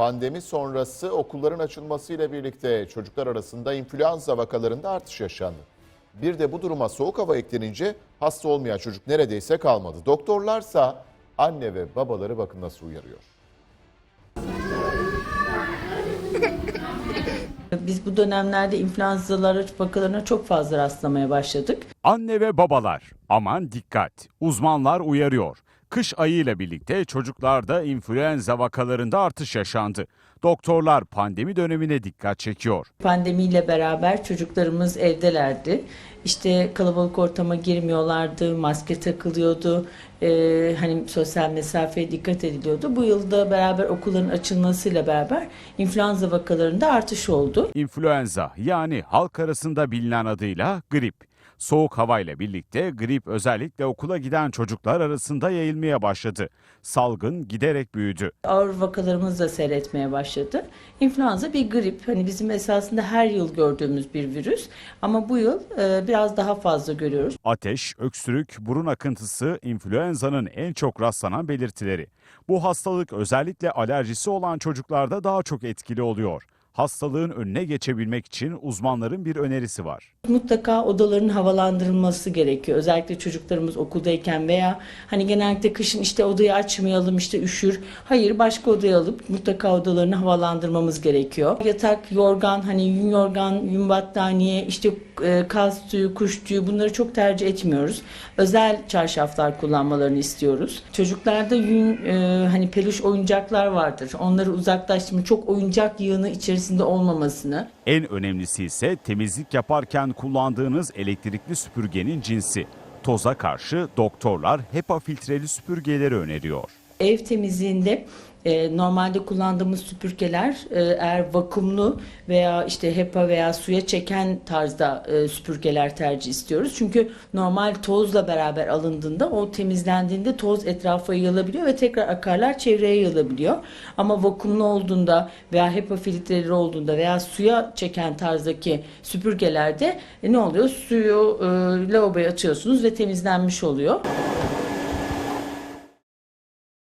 Pandemi sonrası okulların açılmasıyla birlikte çocuklar arasında influenza vakalarında artış yaşandı. Bir de bu duruma soğuk hava eklenince hasta olmayan çocuk neredeyse kalmadı. Doktorlarsa anne ve babaları bakın nasıl uyarıyor. Biz bu dönemlerde influenzalara vakalarına çok fazla rastlamaya başladık. Anne ve babalar aman dikkat. Uzmanlar uyarıyor. Kış ayıyla birlikte çocuklarda influenza vakalarında artış yaşandı. Doktorlar pandemi dönemine dikkat çekiyor. Pandemiyle beraber çocuklarımız evdelerdi. İşte kalabalık ortama girmiyorlardı, maske takılıyordu, eee, hani sosyal mesafeye dikkat ediliyordu. Bu yılda beraber okulların açılmasıyla beraber influenza vakalarında artış oldu. İnfluenza yani halk arasında bilinen adıyla grip. Soğuk havayla birlikte grip özellikle okula giden çocuklar arasında yayılmaya başladı. Salgın giderek büyüdü. Ağır vakalarımız da seyretmeye başladı. İnfluenza bir grip. Hani bizim esasında her yıl gördüğümüz bir virüs. Ama bu yıl eee, biraz daha fazla görüyoruz. Ateş, öksürük, burun akıntısı influenza'nın en çok rastlanan belirtileri. Bu hastalık özellikle alerjisi olan çocuklarda daha çok etkili oluyor. Hastalığın önüne geçebilmek için uzmanların bir önerisi var. Mutlaka odaların havalandırılması gerekiyor. Özellikle çocuklarımız okuldayken veya hani genellikle kışın işte odayı açmayalım işte üşür. Hayır başka odaya alıp mutlaka odalarını havalandırmamız gerekiyor. Yatak, yorgan, hani yün yorgan, yün battaniye, işte e, kaz tüyü, kuş tüyü bunları çok tercih etmiyoruz. Özel çarşaflar kullanmalarını istiyoruz. Çocuklarda yün e, hani peluş oyuncaklar vardır. Onları uzaklaştırma, çok oyuncak yığını içerisinde olmamasını. En önemlisi ise temizlik yaparken kullandığınız elektrikli süpürgenin cinsi. Toza karşı doktorlar HEPA filtreli süpürgeleri öneriyor. Ev temizliğinde e, normalde kullandığımız süpürgeler e, eğer vakumlu veya işte HEPA veya suya çeken tarzda e, süpürgeler tercih istiyoruz. Çünkü normal tozla beraber alındığında o temizlendiğinde toz etrafa yayılabiliyor ve tekrar akarlar çevreye yayılabiliyor. Ama vakumlu olduğunda veya HEPA filtreleri olduğunda veya suya çeken tarzdaki süpürgelerde e, ne oluyor? Suyu e, lavaboya açıyorsunuz ve temizlenmiş oluyor.